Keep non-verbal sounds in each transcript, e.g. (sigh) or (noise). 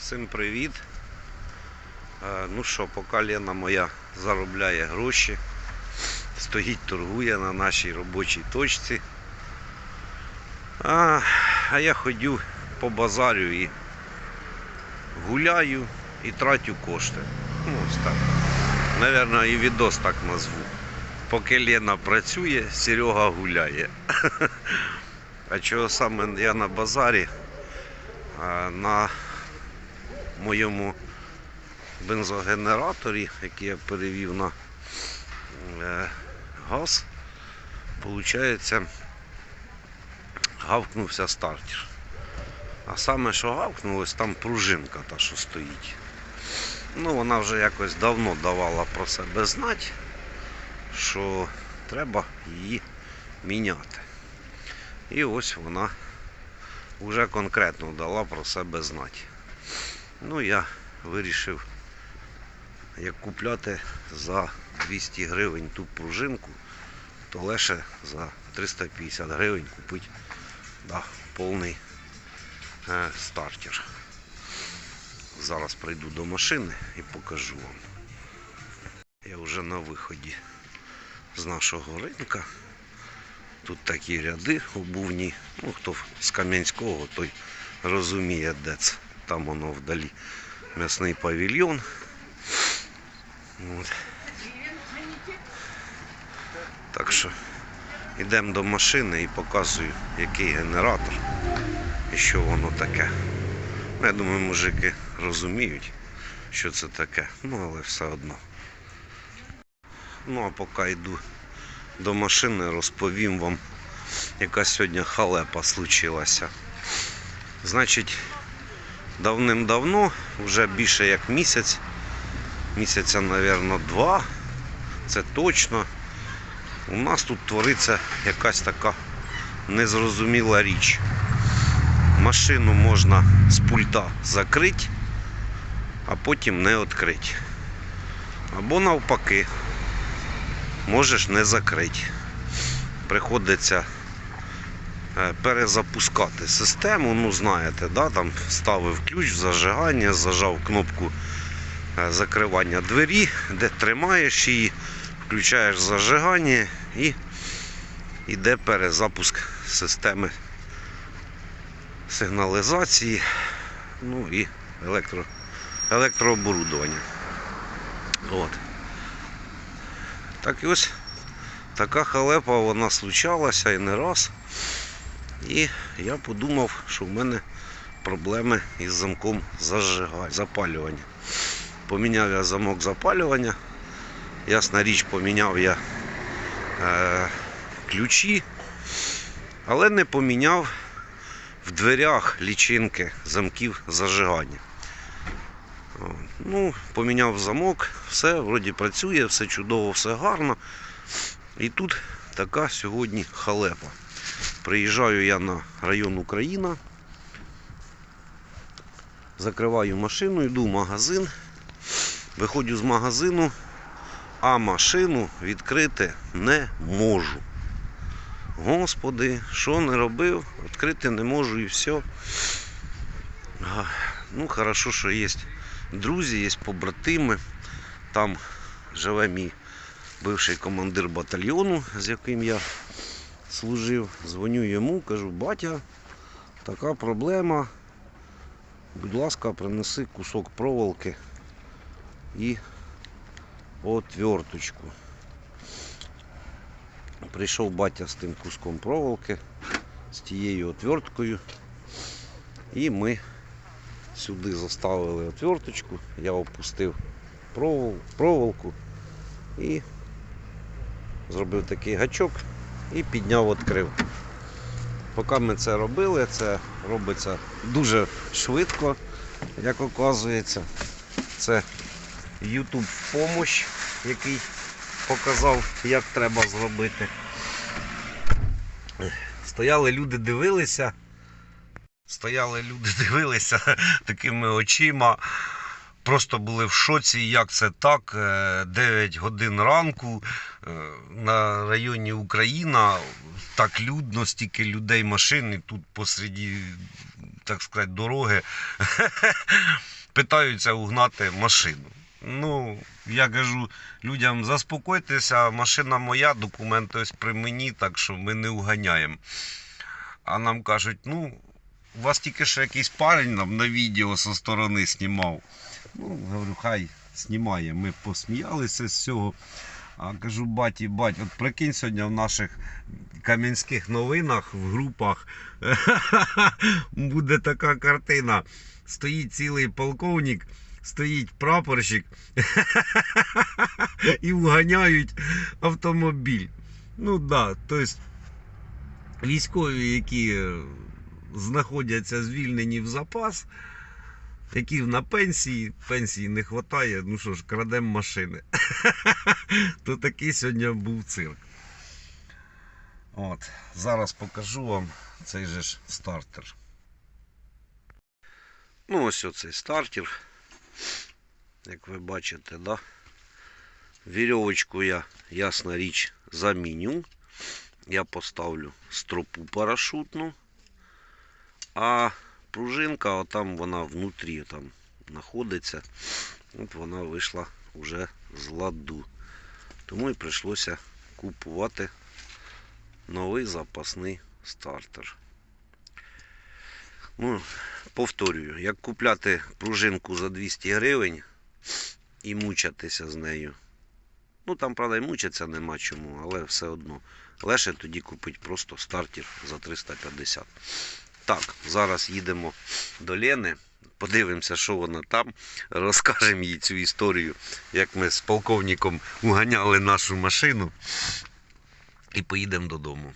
Всім привіт. Е, Ну що, поки Лена моя заробляє гроші, стоїть, торгує на нашій робочій точці. А, я ходю по базарю і гуляю і тратю кошти. Ну, ось так. Наверно, і відос так назву. Поки Лена працює, Серега гуляє. (laughs) А чого саме я на базарі? На моєму бензогенераторі, який я перевів на е, газ, виходить, гавкнувся стартер. А саме, що гавкнулось, там пружинка та, що стоїть. Ну, вона вже якось давно давала про себе знати, що треба її міняти. І ось вона вже конкретно дала про себе знати. Ну, я вирішив, як купляти за 200 гривень ту пружинку, то лише за 350 гривень купити да, повний е, стартер. Зараз прийду до машини і покажу вам. Я вже на виході з нашого ринка. Тут такі ряди обувні. Ну, хто з Кам'янського, той розуміє, де це. Там воно вдалі м'ясний павільйон. От. Так що йдемо до машини і показую, який генератор і що воно таке. Ну, Я думаю, мужики розуміють, що це таке. Ну, але все одно. Ну, а поки йду до машини, розповім вам, яка сьогодні халепа случилася. Значить, давним-давно, вже більше як місяць, місяця, мабуть, два, це точно. У нас тут твориться якась така незрозуміла річ. Машину можна з пульта закрити, а потім не відкрити. Або навпаки, можеш не закрити. Приходиться перезапускати систему. Ну, знаєте, да, там ставив ключ в зажигання, зажав кнопку е, закривання двері, де тримаєш її, включаєш зажигання і йде перезапуск системи сигналізації, ну і електро, електрооборудування. От. Так і ось така халепа вона случалася і не раз. І я подумав, що в мене проблеми із замком зажигання, запалювання. Поміняв я замок запалювання. Ясна річ, поміняв я е, ключі, але не поміняв в дверях лічинки замків зажигання. Ну, поміняв замок, все, вроді працює, все чудово, все гарно. І тут така сьогодні халепа. Приїжджаю я на район Україна, закриваю машину, йду в магазин, виходжу з магазину, а машину відкрити не можу. Господи, що не робив, відкрити не можу і все. Ну, хорошо, що є друзі, є побратими. Там живе мій бивший командир батальйону, з яким я служив. Дзвоню йому, кажу, батя, така проблема. Будь ласка, принеси кусок проволоки і отверточку. Прийшов батя з тим куском проволоки, з тією отверткою. І ми сюди заставили отверточку, я опустив провол, проволоку і зробив такий гачок і підняв, відкрив. Поки ми це робили, це робиться дуже швидко, як оказується. Це YouTube в помощь, який показав, як треба зробити. Стояли люди, дивилися. Стояли люди, (laughs) дивилися такими очима. Просто були в шоці, як це так. Е, 9 годин ранку е, на районі Україна так людно, стільки людей, машин, і тут посереді так сказати, дороги, (laughs) питаються угнати машину. Ну, я кажу людям, заспокойтеся, машина моя, документи ось при мені, так що ми не уганяємо. А нам кажуть, ну, у вас тільки що якийсь парень нам на відео зі сторони знімав. Ну, говорю, хай знімає. Ми посміялися з цього. А кажу, баті, бать, от прикинь сьогодні в наших кам'янських новинах в групах (laughs) буде така картина. Стоїть цілий полковник, стоїть прапорщик (laughs) і вганяють автомобіль. Ну так, да, тобто військові, які е, знаходяться звільнені в запас, які на пенсії, пенсії не вистачає, ну що ж, крадемо машини. (laughs) То такий сьогодні був цирк. От, зараз покажу вам цей же ж стартер. Ну, ось оцей стартер. Як ви бачите, да? Вірьовочку я, ясна річ, заміню. Я поставлю стропу парашутну. А пружинка, отам вона внутрі там знаходиться. От вона вийшла вже з ладу. Тому і прийшлося купувати новий запасний стартер. Ну, повторюю, як купляти пружинку за 200 гривень і мучатися з нею. Ну там, правда, і мучатися нема чому, але все одно. Леше тоді купить просто стартер за 350. Так, зараз їдемо до Лени. Подивимося, що вона там. Розкажемо їй цю історію, як ми з полковником уганяли нашу машину. І поїдемо додому.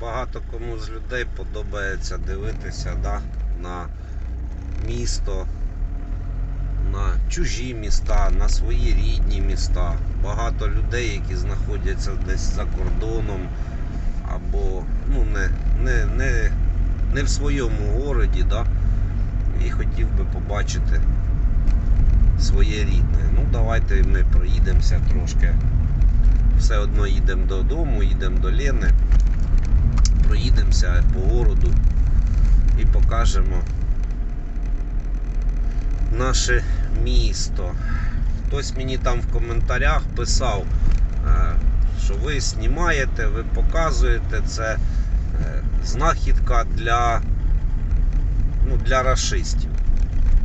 Багато кому з людей подобається дивитися да, на місто, на чужі міста, на свої рідні міста. Багато людей, які знаходяться десь за кордоном або ну, не, не, не, не в своєму городі, да, і хотів би побачити своє рідне. Ну, давайте ми проїдемося трошки. Все одно їдемо додому, їдемо до Лени проїдемося по городу і покажемо наше місто. Хтось мені там в коментарях писав, е, що ви знімаєте, ви показуєте це е, знахідка для, ну, для расистів.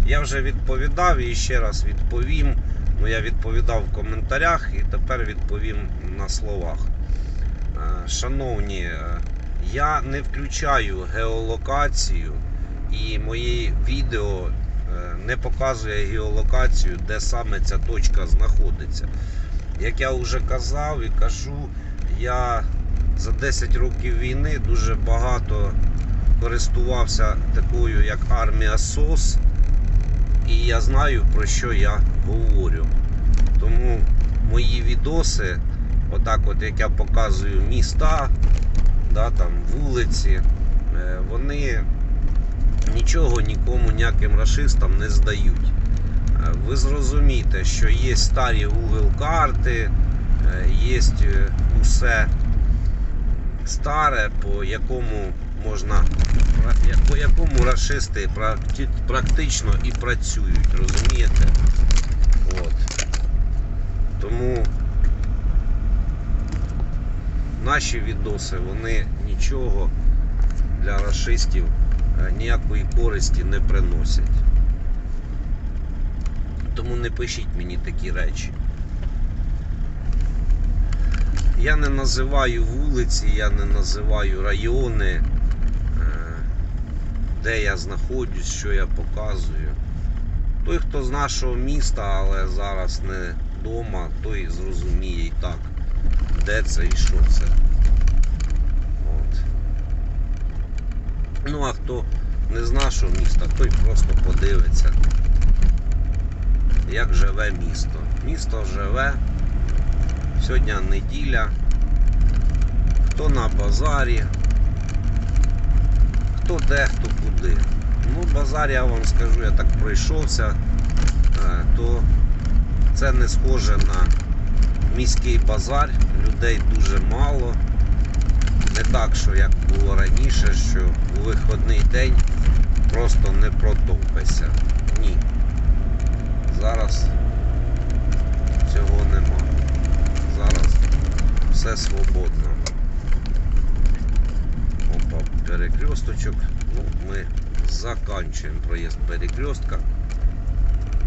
Я вже відповідав і ще раз відповім. Ну, я відповідав в коментарях і тепер відповім на словах. Е, Шановні, я не включаю геолокацію і моє відео не показує геолокацію, де саме ця точка знаходиться. Як я вже казав і кажу, я за 10 років війни дуже багато користувався такою, як армія СОС, і я знаю про що я говорю. Тому мої відоси, отак от як я показую міста, да, там, вулиці, е, вони нічого нікому, ніяким расистам не здають. Е, Ви зрозумієте, що є старі Google карти, е, є усе старе, по якому можна, по якому расисти практично і працюють, розумієте? От. Тому наші відоси, вони нічого для расистів е, ніякої користі не приносять. Тому не пишіть мені такі речі. Я не називаю вулиці, я не називаю райони, е, де я знаходжусь, що я показую. Той, хто з нашого міста, але зараз не вдома, той зрозуміє і так, де це і що це. От. Ну а хто не з нашого міста, той просто подивиться, як живе місто. Місто живе, сьогодні неділя, хто на базарі, хто де, хто куди. Ну, базар, я вам скажу, я так пройшовся, е, то це не схоже на міський базар, людей дуже мало. Не так, що як було раніше, що у виходний день просто не протовпися. Ні. Зараз цього нема. Зараз все свободно. Опа, перекресточок. Ну, ми заканчуємо проїзд перекрестка.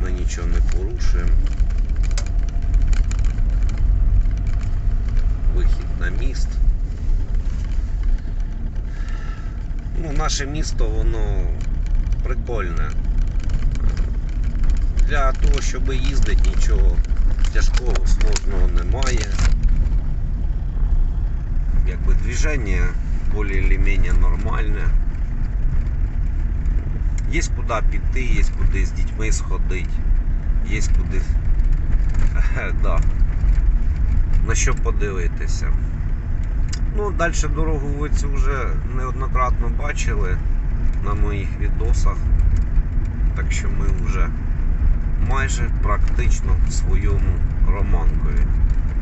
Ми нічого не порушуємо. Вихід на міст. Ну, наше місто, воно прикольне. Для того, щоб їздити, нічого тяжкого, сложного немає. Якби движення більш-менш нормальне. Є куди піти, є куди з дітьми сходити, є куди. (laughs) да. На що подивитися. Ну, далі дорогу ви цю вже неоднократно бачили на моїх відосах. Так що ми вже майже практично в своєму романкові.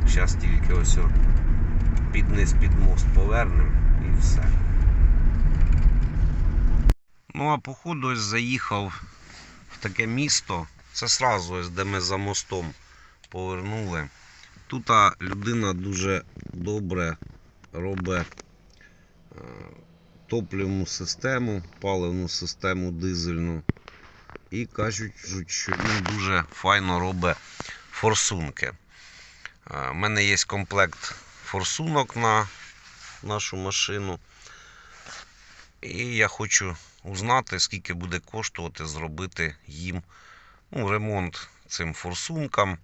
Зараз тільки ось під низ під мост повернемо і все. Ну а походу ось заїхав в таке місто. Це сразу ось де ми за мостом повернули. Тут людина дуже добре робить е, топливну систему, паливну систему дизельну. І кажуть, що він дуже файно робить форсунки. У мене є комплект форсунок на нашу машину. І я хочу узнати, скільки буде коштувати зробити їм ну, ремонт цим форсункам,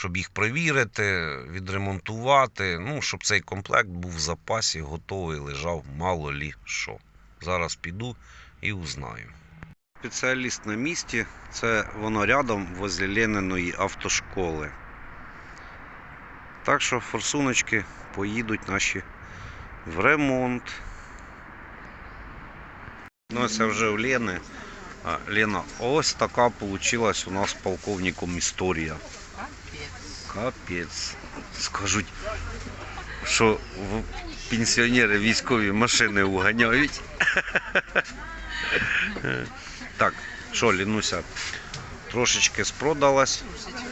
щоб їх перевірити, відремонтувати. Ну, щоб цей комплект був в запасі, готовий, лежав мало лі що. Зараз піду і узнаю. Спеціаліст на місці, це воно рядом возле Лениної автошколи. Так що форсуночки поїдуть наші в ремонт. Ну, це вже в Лени. Лена, ось така получилась у нас полковником історія. Капець. Скажуть, що пенсіонери військові машини уганяють. Так, що, Лінуся, трошечки спродалась.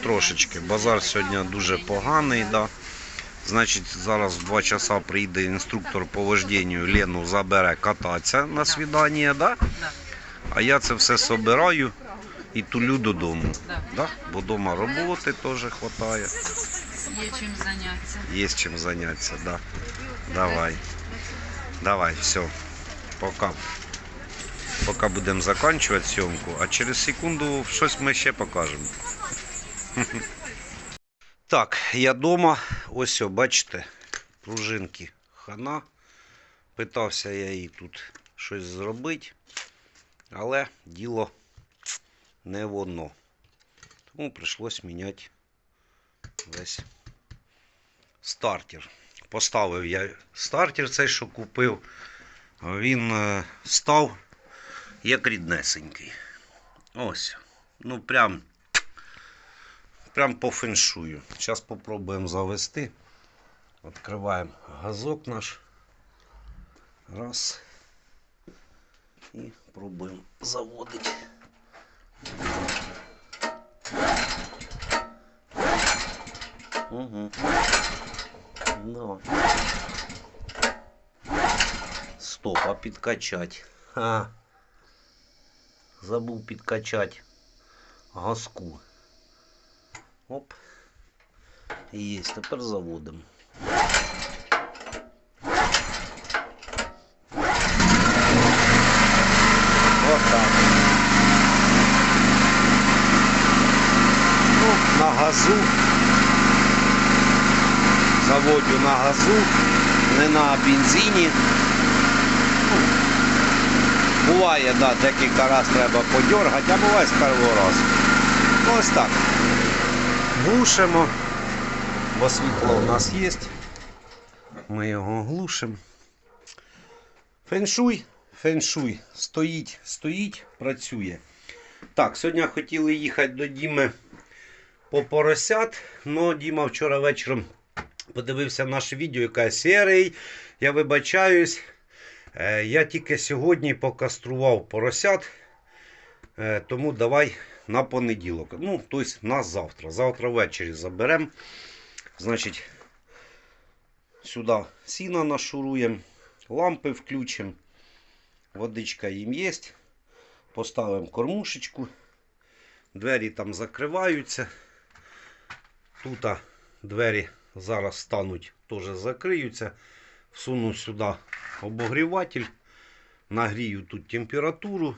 Трошечки. Базар сьогодні дуже поганий, да. Значить, зараз в 2 часа прийде інструктор по вожденню, Лену забере кататися на свідання, да? А я це все собираю і тулю додому. Да. Да? Бо вдома роботи теж вистачає. Є чим зайнятися. Є чим зайнятися, да. Давай. Давай, все. Пока. Поки будемо закінчувати зйомку, а через секунду щось ми ще покажемо. (laughs) Так, я вдома. Ось, о, бачите, пружинки хана. Питався я їй тут щось зробити, але діло не воно. Тому прийшлось міняти весь стартер. Поставив я стартер цей, що купив. Він е, став як ріднесенький. Ось. Ну прям, прям по феншую. Зараз попробуємо завести. Відкриваємо газок наш. Раз. І пробуємо заводити. Угу. Давай. Стоп, а підкачать. А. Забув підкачати газку. Оп. Є, тепер заводимо. Газу. Заводю на газу, не на бензині. Ну, Буває, да, декілька разів треба подергати, а буває з першого разу. Ну, Ось так. Глушимо, бо світло у нас є. Ми його глушимо. Феншуй, феншуй. Стоїть, стоїть, працює. Так, сьогодні хотіли їхати до Діми по поросят. Ну, Діма вчора вечором подивився наше відео, яка серій. Я вибачаюсь. Е, Я тільки сьогодні покастрував поросят. Е, Тому давай на понеділок. Ну, тобто на завтра. Завтра ввечері заберемо. Значить, сюди сіна нашуруємо, лампи включимо. Водичка їм є. Поставимо кормушечку. Двері там закриваються. Тут двері зараз стануть, теж закриються. Всуну сюди обогріватель. Нагрію тут температуру.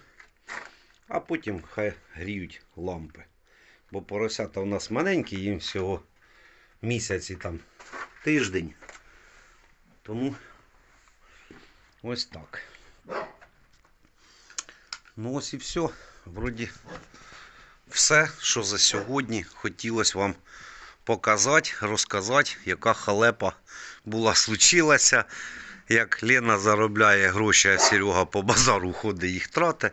А потім хай гріють лампи. Бо поросята у нас маленькі, їм всього місяць і там тиждень. Тому ось так. Ну ось і все. Вроді все, що за сьогодні хотілося вам показати, розказати, яка халепа була случилася. Як Лена заробляє гроші, а Серега по базару ходить їх трати.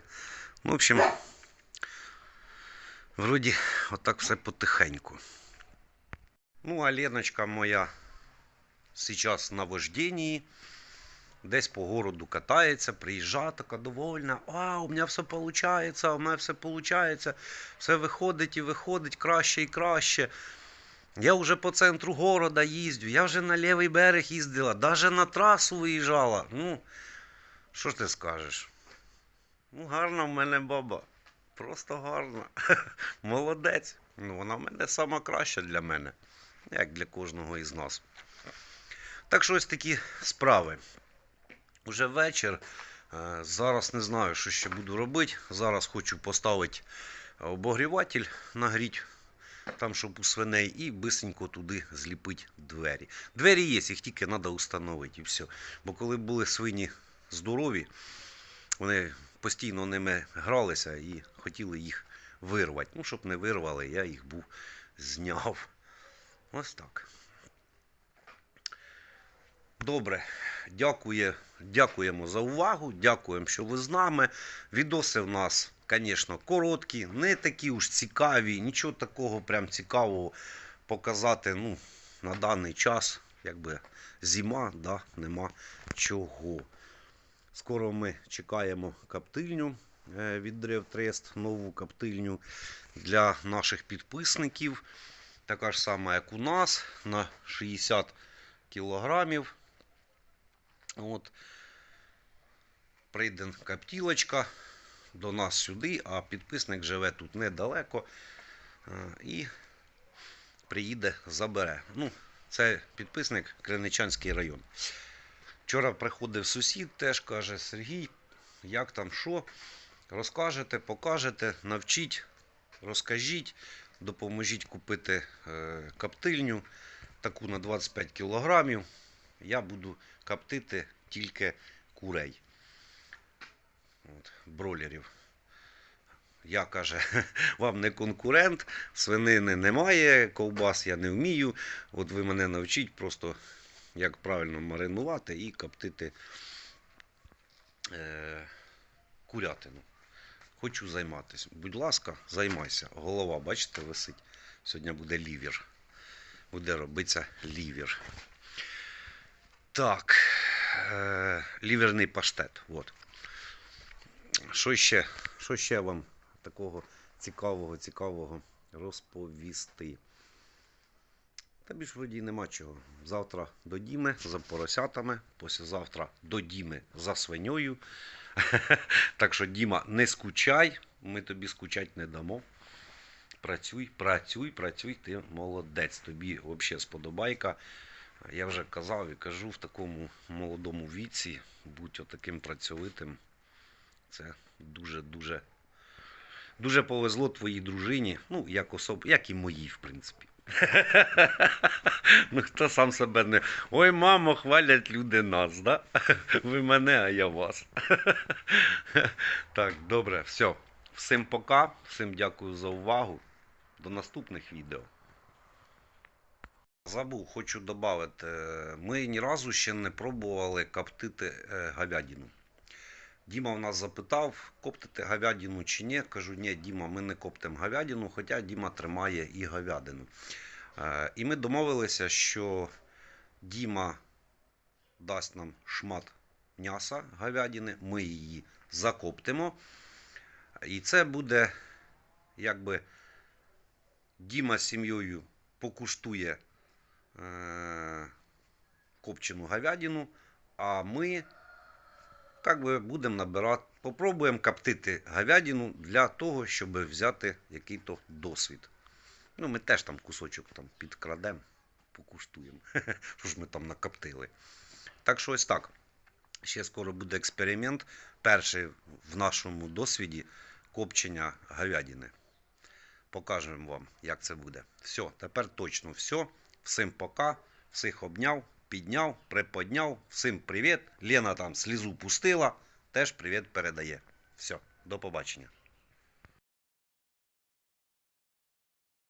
Ну, в общем, вроді отак все потихеньку. Ну, а Леночка моя зараз на вожденні. Десь по городу катається, приїжджає така довольна. А, у мене все виходить, у мене все виходить. Все виходить і виходить краще і краще. Я вже по центру города їздю, я вже на лівий берег їздила, навіть на трасу виїжджала. Ну, що ж ти скажеш? Ну, гарна в мене баба. Просто гарна. (laughs) Молодець. Ну, вона в мене сама краща для мене, як для кожного із нас. Так що ось такі справи. Уже вечір. Е, Зараз не знаю, що ще буду робити. Зараз хочу поставити обогріватель, нагріть там, щоб у свиней, і бисенько туди зліпити двері. Двері є, їх тільки треба встановити і все. Бо коли були свині здорові, вони постійно ними гралися і хотіли їх вирвати. Ну, щоб не вирвали, я їх був зняв. Ось так. Добре, дякує, дякуємо за увагу. Дякуємо, що ви з нами. Відоси в нас, звісно, короткі, не такі уж цікаві, нічого такого прям цікавого показати ну, на даний час. Якби зима, да, нема чого. Скоро ми чекаємо каптильню е, від Древ нову каптильню для наших підписників. Така ж сама, як у нас, на 60 кілограмів. От. Прийде каптілочка до нас сюди, а підписник живе тут недалеко. е, І приїде, забере. Ну, це підписник Криничанський район. Вчора приходив сусід, теж каже: Сергій, як там що? Розкажете, покажете, навчіть, розкажіть, допоможіть купити е, каптильню таку на 25 кілограмів. Я буду коптити тільки курей. От, бролерів. Я каже, (laughs) вам не конкурент, свинини немає, ковбас я не вмію. От ви мене навчіть просто, як правильно маринувати і коптити е, курятину. Хочу займатися. Будь ласка, займайся. Голова, бачите, висить. Сьогодні буде лівір. Буде робитися лівір. Так. Е, ліверний паштет. От. Що ще, що ще вам такого цікавого, цікавого розповісти? Та більш вроді нема чого. Завтра до Діми за поросятами, післязавтра до Діми за свиньою. (laughs) Так що, Діма, не скучай, ми тобі скучати не дамо. Працюй, працюй, працюй, ти молодець. Тобі взагалі сподобайка. Я вже казав і кажу в такому молодому віці, будь отаким працьовитим. Це дуже-дуже дуже повезло твоїй дружині, ну, як особ, як і моїй, в принципі. (laughs) Ну, хто сам себе не. Ой, мамо, хвалять люди нас, да? (laughs) Ви мене, а я вас. (laughs) Так, добре, все. Всім пока, всім дякую за увагу. До наступних відео. Забув, хочу додати. Ми ні разу ще не пробували коптити е, говядину. Діма в нас запитав, коптити говядину чи ні. Кажу, ні, Діма, ми не коптимо говядину, хоча Діма тримає і говядину. Е, І ми домовилися, що Діма дасть нам шмат м'яса говядини, ми її закоптимо. І це буде якби Діма з сім'єю покуштує е, копчену говядину, а ми как би, будемо набирати, попробуємо коптити говядину для того, щоб взяти який-то досвід. Ну, ми теж там кусочок там підкрадемо, покуштуємо. (laughs) Що ж ми там накоптили. Так що ось так. Ще скоро буде експеримент. Перший в нашому досвіді копчення говядини. Покажемо вам, як це буде. Все, тепер точно все. Всім пока. Всіх обняв, підняв, приподняв. Всім привіт. Лена там слізу пустила. Теж привіт передає. Все, до побачення.